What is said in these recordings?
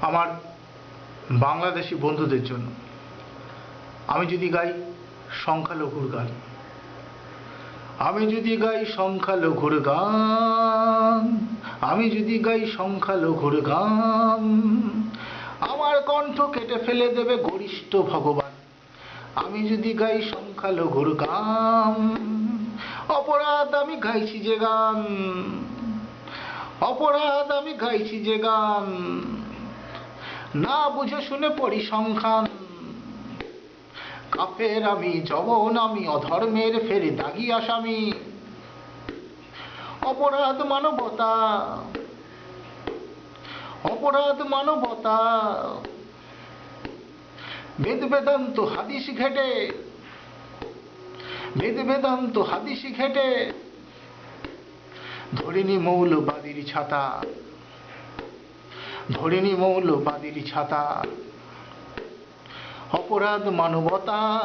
আমার বাংলাদেশি বন্ধুদের জন্য। আমি যদি গাই সংখ্যালঘুর গান। আমি যদি গাই সংখ্যালঘুর গান। আমি যদি গাই সংখ্যালঘুর গান। আমার কণ্ঠ কেটে ফেলে দেবে গরিষ্ঠ ভগবান। আমি যদি গাই সংখ্যালঘুর গান। অপরাধ আমি গাইছি যে গান। অপরাধ আমি গাইছি যে গান। না বুঝে শুনে পরিসংখ্যান। কাফের আমি জবন আমি, অধর্মের ফেরে দাগি আসামি অপরাধ মানবতা। অপরাধ মানবতা। বেদ বেদান্ত হাদিস ঘেটে। বেদ বেদান্ত হাদিস ঘেটে। ধরিনি মৌলবাদীর ছাতা। ধরিনি মৌলবাদীর ছাতা। অপরাধ মানবতা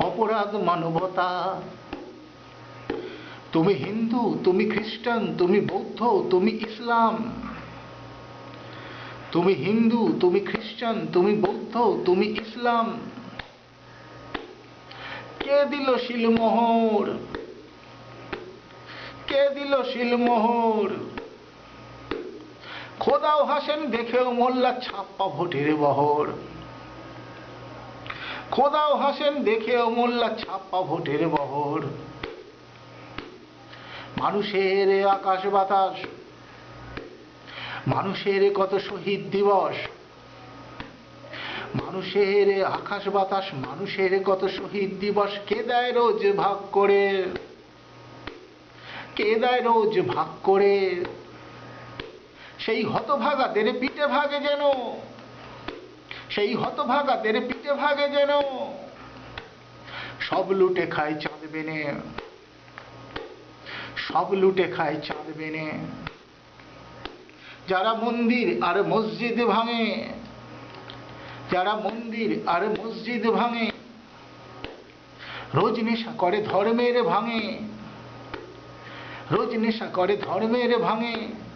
অপরাধ মানবতা। তুমি হিন্দু, তুমি খ্রিস্টান, তুমি বৌদ্ধ, তুমি ইসলাম। তুমি হিন্দু, তুমি খ্রিস্টান, তুমি বৌদ্ধ, তুমি ইসলাম। কে দিল শিলমোহর? কে দিল শিলমোহর? খোদাও হাসেন, দেখেও মোল্লা ছাপ্পা ভোটের বহর। খোদাও হাসেন, দেখেও মোল্লা ছাপ্পা ভোটের বহর। মানুষের আকাশ বাতাস, মানুষের কত শহীদ দিবস, মানুষের আকাশ বাতাস, মানুষের কত শহীদ দিবস, কে দেয় রোজ ভাগ করে? কে দেয় রোজ ভাগ করে? সেই হতভাগাদের পিঠে ভাগে যেন। সেই হতভাগাদের পিঠে ভাগে যেন। সব লুটে খায় চাঁদ বেনে। সব লুটে খায় চাঁদ বেনে। যারা মন্দির আর মসজিদ ভাঙে, যারা মন্দির আর মসজিদ ভাঙে, রোজ নেশা করে ধর্মের ভাঙে, রোজ নেশা করে ধর্মের ভাঙে।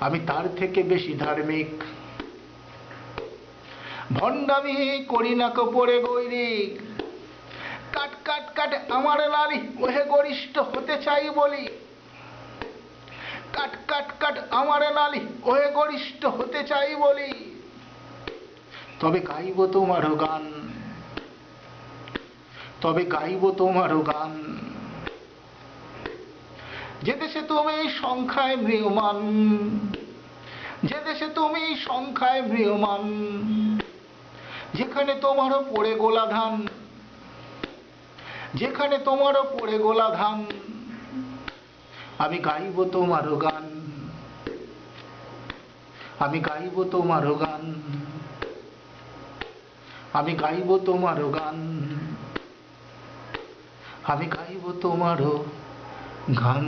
আমি তার থেকে বেশি ধার্মিক। ভণ্ডামি করি না কপরে গৈরিক। কাট কাট কাট, আমার লালি, ওহে গরিষ্ঠ, হতে চাই বলি। কাট কাট কাট, আমার লালি, ওহে গরিষ্ঠ, হতে চাই বলি। তবে গাইব তোমারও গান। তবে গাইব তোমারও গান। যে দেশে তুমি সংখ্যায় মৃয়মান যে দেশে তুমি সংখ্যায় মৃয়মান যেখানে তোমারও পড়ে গোলা ধান যেখানে তোমারও পড়ে গোলা ধান আমি গাইব তোমারও গান, আমি গাইব তোমারও গান, আমি গাইব তোমারও গান, আমি গাইব তোমারও গান